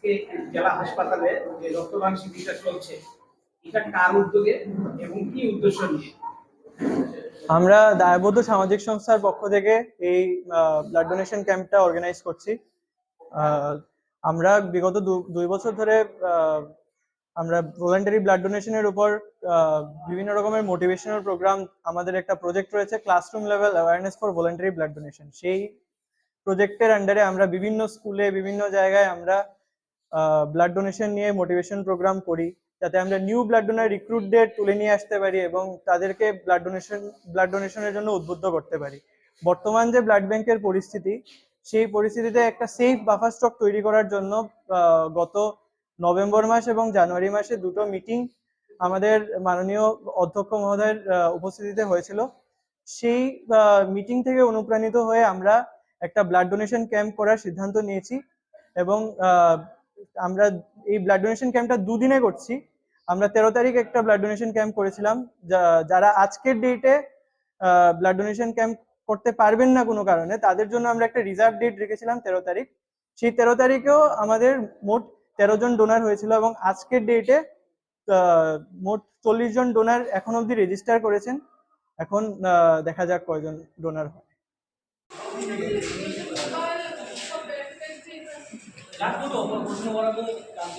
আজকে জেলা হাসপাতালে যে রক্তদান শিবিরটা চলছে, এটা কার উদ্যোগে এবং কি উদ্দেশ্য নিয়ে? আমরা দায়বদ্ধ সামাজিক সংস্থার পক্ষ থেকে এই ব্লাড ডোনেশন ক্যাম্পটা অর্গানাইজ করছি। আমরা বিগত দুই বছর ধরে আমরা ভলেন্টারি ব্লাড ডোনেশনের উপর বিভিন্ন রকমের মোটিভেশনাল প্রোগ্রাম আমাদের একটা প্রজেক্ট রয়েছে classroom level awareness for voluntary blood donation সেই প্রজেক্টের আন্ডারে আমরা বিভিন্ন স্কুলে বিভিন্ন জায়গায় আমরা ব্লাড ডোনেশন নিয়ে মোটিভেশন প্রোগ্রাম করি, যাতে আমরা নিউ ব্লাড ডোনার রিক্রুটদের তুলে নিয়ে আসতে পারি এবং তাদেরকে ব্লাড ডোনেশন ব্লাড ডোনেশনের জন্য উদ্বুদ্ধ করতে পারি। বর্তমান যে ব্লাড ব্যাংকের পরিস্থিতি, সেই পরিস্থিতিতে একটা সেফ বাফার স্টক তৈরি করার জন্য গত নভেম্বর মাস এবং জানুয়ারি মাসে দুটো মিটিং আমাদের মাননীয় অধ্যক্ষ মহোদয়ের উপস্থিতিতে হয়েছিল। সেই মিটিং থেকে অনুপ্রাণিত হয়ে আমরা একটা ব্লাড ডোনেশন ক্যাম্প করার সিদ্ধান্ত নিয়েছি এবং আমরা এই ব্লাড ডোনেশন ক্যাম্পটা দুদিনে করছি। আমরা তেরো তারিখ একটা ব্লাড ডোনেশন ক্যাম্প করেছিলাম যারা আজকের ডেটে ব্লাড ডোনেশন ক্যাম্প করতে পারবেন না কোনো কারণে, তাদের জন্য আমরা একটা রিজার্ভ ডেট রেখেছিলাম তেরো তারিখ। সেই তেরো তারিখেও আমাদের মোট তেরো জন ডোনার হয়েছিল এবং আজকের ডেটে মোট চল্লিশ জন ডোনার এখন অবধি রেজিস্টার করেছেন। এখন দেখা যাক কয়জন ডোনার হয়। রাখব তো প্রশ্ন করা তো রাখব